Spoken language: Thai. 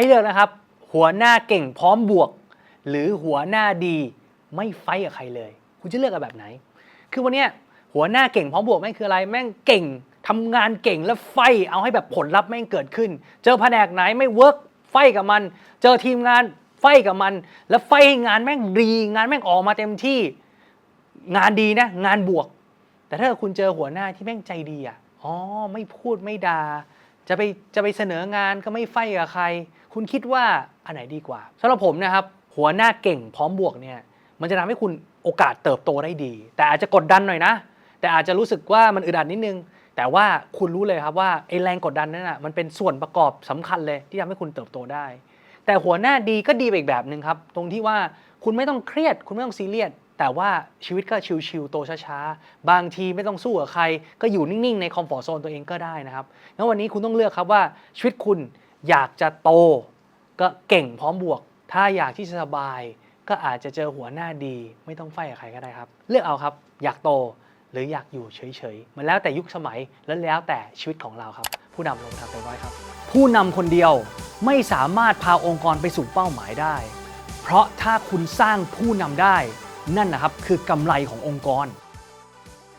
ให้เลือกนะครับ หัวหน้าเก่งพร้อมบวก หรือหัวหน้าดีไม่ไฟกับใครเลย คุณจะเลือกแบบไหน คือวันนี้หัวหน้าเก่งพร้อมบวกแม่งคืออะไร แม่งเก่งทำงานเก่งแล้วไฟเอาให้แบบผลลัพธ์แม่งเกิดขึ้น เจอแผนกไหนไม่เวิร์กไฟกับมัน เจอทีมงานไฟกับมัน แล้วไฟให้งานแม่งดี งานแม่งออกมาเต็มที่ งานดีนะ งานบวก แต่ถ้าคุณเจอหัวหน้าที่แม่งใจดีอะอ๋อไม่พูดไม่ด่า จะไปจะไปเสนองานก็ไม่ไฟกับใคร คุณคิดว่าอันไหนดีกว่าสำหรับผมนะครับ หัวหน้าเก่งพร้อมบวกเนี่ย มันจะทำให้คุณโอกาสเติบโตได้ดี แต่อาจจะกดดันหน่อยนะ แต่อาจจะรู้สึกว่ามันอึดอัดนิดนึง แต่ว่าคุณรู้เลยครับว่าไอ้แรงกดดันนั้นอะมันเป็นส่วนประกอบสำคัญเลยที่ทำให้คุณเติบโตได้ แต่หัวหน้าดีก็ดีไปอีกแบบหนึ่งครับ ตรงที่ว่าคุณไม่ต้องเครียด คุณไม่ต้องซีเรียส แต่ว่าชีวิตก็ชิวๆโตช้าๆ บางทีไม่ต้องสู้กับใคร ก็อยู่นิ่งๆ ในคอมฟอร์ทโซนตัวเองก็ได้นะครับงั้นวันนี้คุณต้องเลือกครับว่าชีวิตคุณอยากจะโต ก็เก่งพร้อมบวก ถ้าอยากที่จะสบาย ก็อาจจะเจอหัวหน้าดี ไม่ต้องไฟกับใครก็ได้ครับ เลือกเอาครับ อยากโตหรืออยากอยู่เฉยๆ มันแล้วแต่ยุคสมัยและแล้วแต่ชีวิตของเราครับ ผู้นำลงทางเต็มร้อยครับ ผู้นำคนเดียวไม่สามารถพาองค์กรไปสู่เป้าหมายได้ เพราะถ้าคุณสร้างผู้นำได้ นั่นนะครับคือกำไรขององค์กร